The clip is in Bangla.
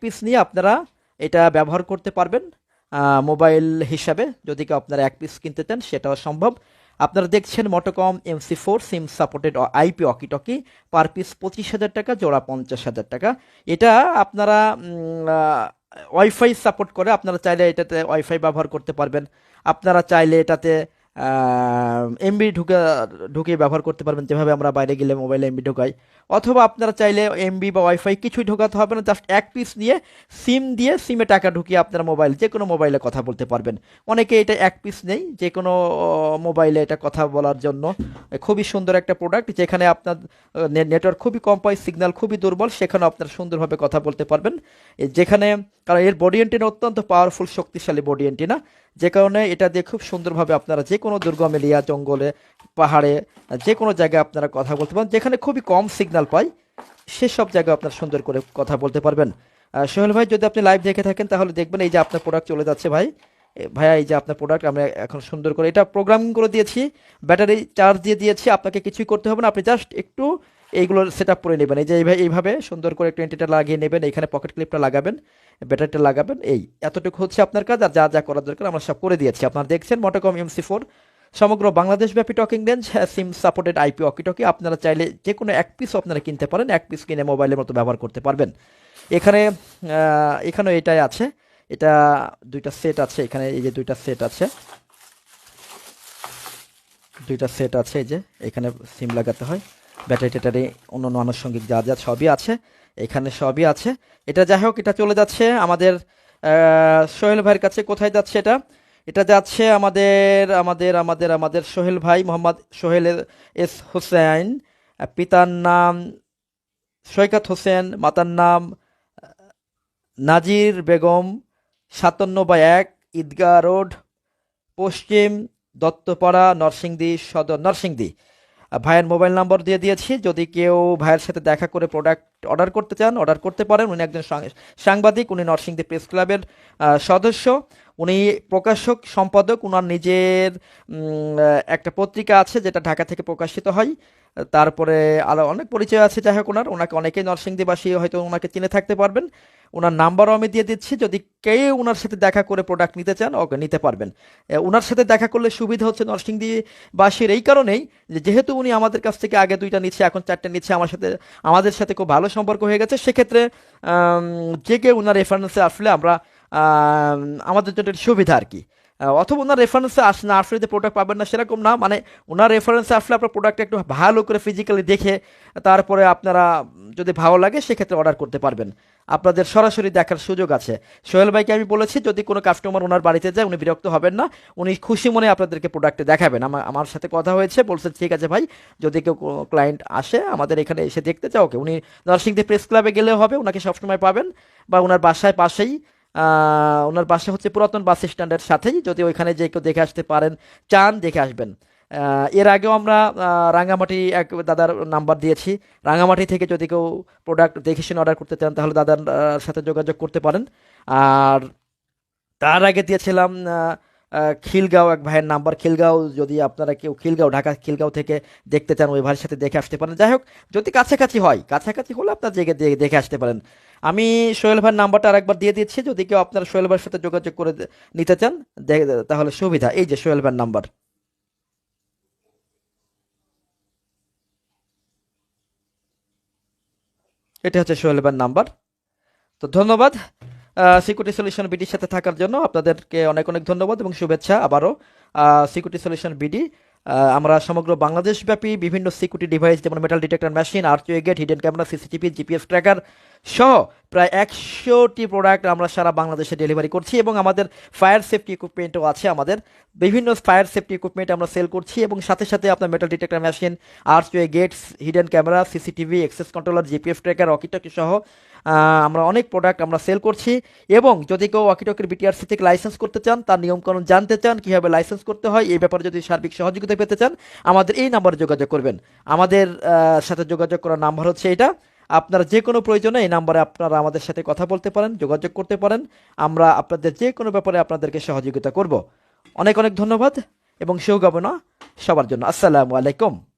পিস নিয়ে আপনারা এটা ব্যবহার করতে পারবেন মোবাইল হিসাবে। যদি কেউ আপনারা এক পিস কিনতে চান, সেটাও সম্ভব। আপনারা দেখছেন Motocom MC four SIM supported IP walkie talkie per piece পঁচিশ হাজার টাকা, জোড়া পঞ্চাশ হাজার টাকা। এটা আপনারা ওয়াইফাই সাপোর্ট করে আপনারা চাইলে এটাতে ওয়াইফাই ব্যবহার করতে পারবেন। আপনারা চাইলে এটাতে এমবি ঢুকে ঢুকিয়ে ব্যবহার করতে পারবেন। যেভাবে আমরা বাইরে গেলে মোবাইলে এমবি ঢোকাই। অথবা আপনারা চাইলে এমবি বা ওয়াইফাই কিছুই ঢোকাতে হবে না জাস্ট এক পিস নিয়ে সিম দিয়ে সিমে টাকা ঢুকিয়ে আপনারা মোবাইল যে কোনো মোবাইলে কথা বলতে পারবেন। অনেকে এটা এক পিস নেই, যে কোনো মোবাইলে এটা কথা বলার জন্য। খুবই সুন্দর একটা প্রোডাক্ট যেখানে আপনার নেটওয়ার্ক খুবই কম পায় সিগন্যাল খুবই দুর্বল সেখানে আপনারা সুন্দরভাবে কথা বলতে পারবেন। যেখানে, কারণ এর বডি এন্টিনা অত্যন্ত পাওয়ারফুল শক্তিশালী বডি এন্টিনা যে কারণে এটা দিয়ে খুব সুন্দরভাবে আপনারা যে কোনো দুর্গম এরিয়া জঙ্গলে, পাহাড়ে, যে কোনো জায়গায় আপনারা কথা বলতে পারেন যেখানে খুবই কম সিগন্যাল পায় সেসব জায়গায় আপনারা সুন্দর করে কথা বলতে পারবেন। সোহেল ভাই, যদি আপনি লাইভ দেখে থাকেন, তাহলে দেখবেন এই যে আপনার প্রোডাক্ট চলে যাচ্ছে ভাই। ভাইয়া, এই যে আপনার প্রোডাক্ট আমরা এখন সুন্দর করে এটা প্রোগ্রামিং করে দিয়েছি। ব্যাটারি চার্জ দিয়ে দিয়েছি, আপনাকে কিছুই করতে হবে না। আপনি জাস্ট একটু এইগুলো সেট করে নেবেন। এই যে এইভাবে সুন্দর করে একটু এন্টিটা লাগিয়ে নেবেন। এখানে পকেট ক্লিপটা লাগাবেন ব্যাটারিটা লাগাবেন। এই, এতটুকু হচ্ছে আপনার কাজ। আর যা যা করার দরকার আমরা সব করে দিয়েছি। আপনারা দেখছেন মোটোকম এমসি ফোর সমগ্র বাংলাদেশ ব্যাপী talking range SIM supported IP walkie talkie আপনারা চাইলে যে কোনো এক পিস আপনারা কিনতে পারেন। এক পিস কিনে মোবাইলের মতো ব্যবহার করতে পারবেন। এখানে এখানেও এটাই আছে। এটা দুইটা সেট আছে। এখানে এই যে দুইটা সেট আছে। দুইটা সেট আছে এই যে। এখানে সিম লাগাতে হয়। ব্যাটারি ট্যাটারি অন্যান্য আনুষঙ্গিক যা যা সবই আছে, এখানে সবই আছে। এটা যাই হোক, এটা চলে যাচ্ছে আমাদের সোহেল ভাইয়ের কাছে। কোথায় যাচ্ছে এটা? এটা যাচ্ছে আমাদের আমাদের আমাদের আমাদের সোহেল ভাই, মোহাম্মদ সোহেল এস হোসেন, পিতার নাম সৈকত হোসেন, মাতার নাম নাজির বেগম সাতান্ন বাই এক, ঈদগাহ রোড, পশ্চিম দত্তপাড়া, নরসিংদী সদর, নরসিংদী। ভাইয়ের মোবাইল নম্বর দিয়ে দিয়েছি। যদি কেউ ভাইয়ের সাথে দেখা করে প্রোডাক্ট অর্ডার করতে চান অর্ডার করতে পারেন। উনি একজন সাংবাদিক, উনি নরসিংদী প্রেস ক্লাবের সদস্য। উনি প্রকাশক সম্পাদক উনার নিজের একটা পত্রিকা আছে যেটা ঢাকা থেকে প্রকাশিত হয়। তারপরে আরও অনেক পরিচয় আছে যাই হোক ওনার ওনাকে অনেকেই নরসিংদীবাসী হয়তো ওনাকে চিনে থাকতে পারবেন। ওনার নাম্বারও আমি দিয়ে দিচ্ছি। যদি কেউ ওনার সাথে দেখা করে প্রোডাক্ট নিতে চান ওকে নিতে পারবেন। ওনার সাথে দেখা করলে সুবিধা হচ্ছে নরসিংদীবাসীর এই কারণেই যেহেতু উনি আমাদের কাছ থেকে আগে দুইটা নিচ্ছে এখন চারটে নিচ্ছে আমার সাথে আমাদের সাথে খুব ভালো সম্পর্ক হয়ে গেছে। সেক্ষেত্রে যে কেউ ওনার রেফারেন্সে আসলে আমরা আম, আমাদের জন্য সুবিধা আর কি। অথবা ওনার রেফারেন্সে আস না আসলে প্রোডাক্ট পাবেন না সেরকম না। মানে ওনার রেফারেন্সে আসলে আপনার প্রোডাক্ট একটু ভালো করে ফিজিক্যালি দেখে, তারপরে আপনারা যদি ভালো লাগে সেক্ষেত্রে অর্ডার করতে পারবেন। আপনাদের সরাসরি দেখার সুযোগ আছে। সোহেল ভাইকে আমি বলেছি, যদি কোনো কাস্টমার ওনার বাড়িতে যায়, উনি বিরক্ত হবেন না। উনি খুশি মনে আপনাদেরকে প্রোডাক্টে দেখাবেন। আমার আমার সাথে কথা হয়েছে, বলছে, ঠিক আছে ভাই, যদি কেউ ক্লায়েন্ট আসে, আমাদের এখানে এসে দেখতে চাও, ওকে। উনি নরসিংদী প্রেস ক্লাবে গেলেও হবে ওনাকে সবসময় পাবেন। বা ওনার বাসায় পাশেই ওনার বাসা হচ্ছে পুরাতন বাস স্ট্যান্ডের সাথেই। যদি ওইখানে যে কেউ দেখে আসতে পারেন, চান দেখে আসবেন। এর আগেও আমরা রাঙামাটি এক দাদার নাম্বার দিয়েছি। রাঙামাটি থেকে যদি কেউ প্রোডাক্ট দেখে শুনে অর্ডার করতে চান, তাহলে দাদার সাথে যোগাযোগ করতে পারেন। আর তার আগে দিয়েছিলাম খিলগাঁও, এক ভাইয়ের নাম্বার খিলগাঁও, যদি আপনারা কেউ খিলগাঁও, ঢাকা খিলগাঁও থেকে দেখতে চান, ওই ভাইয়ের সাথে দেখে আসতে পারেন। যাই হোক, যদি কাছাকাছি হয়, কাছাকাছি হলে আপনার জেগে দেখে আসতে পারেন। আমি সোহেল ভাইয়ের নাম্বারটা আরেকবার দিয়ে দিচ্ছি, যদি কেউ আপনার সোহেল ভাইয়ের সাথে যোগাযোগ করে নিতে চান তাহলে সুবিধা। এই যে সোহেল ভাইয়ের নাম্বার। এটা হচ্ছে সোহেল ভাইয়ের নাম্বার। তো ধন্যবাদ। সিকিউরিটি সলিউশন বিডির সাথে থাকার জন্য আপনাদেরকে অনেক অনেক ধন্যবাদ এবং শুভেচ্ছা আবারও। সিকিউরিটি সলিউশন বিডি আমরা সমগ্র বাংলাদেশ ব্যাপী বিভিন্ন সিকিউরিটি ডিভাইস যেমন metal detector machine archway gate hidden camera CCTV GPS tracker সহ প্রায় একশোটি প্রোডাক্ট আমরা সারা বাংলাদেশে ডেলিভারি করছি এবং আমাদের ফায়ার সেফটি ইকুইপমেন্টও আছে আমাদের। বিভিন্ন ফায়ার সেফটি ইকুইপমেন্ট আমরা সেল করছি এবং সাথে সাথে আপনার metal detector machine archway gates hidden camera CCTV access controller GPS tracker walkie talkie সহ আমরা অনেক প্রোডাক্ট আমরা সেল করছি। এবং যদি কেউ ওয়াকিটকের বিটিআরসি থেকে লাইসেন্স করতে চান, তার নিয়মকানুন জানতে চান, কীভাবে লাইসেন্স করতে হয়, এই ব্যাপারে যদি সার্বিক সহযোগিতা পেতে চান, আমাদের এই নাম্বারে যোগাযোগ করবেন। আমাদের সাথে যোগাযোগ করার নাম্বার হচ্ছে এটা আপনারা যে কোনো প্রয়োজনে এই নাম্বারে আপনারা আমাদের সাথে কথা বলতে পারেন, যোগাযোগ করতে পারেন। আমরা আপনাদের যে কোনো ব্যাপারে আপনাদেরকে সহযোগিতা করব। অনেক অনেক ধন্যবাদ এবং শুভকামনা সবার জন্য। আসসালামু আলাইকুম।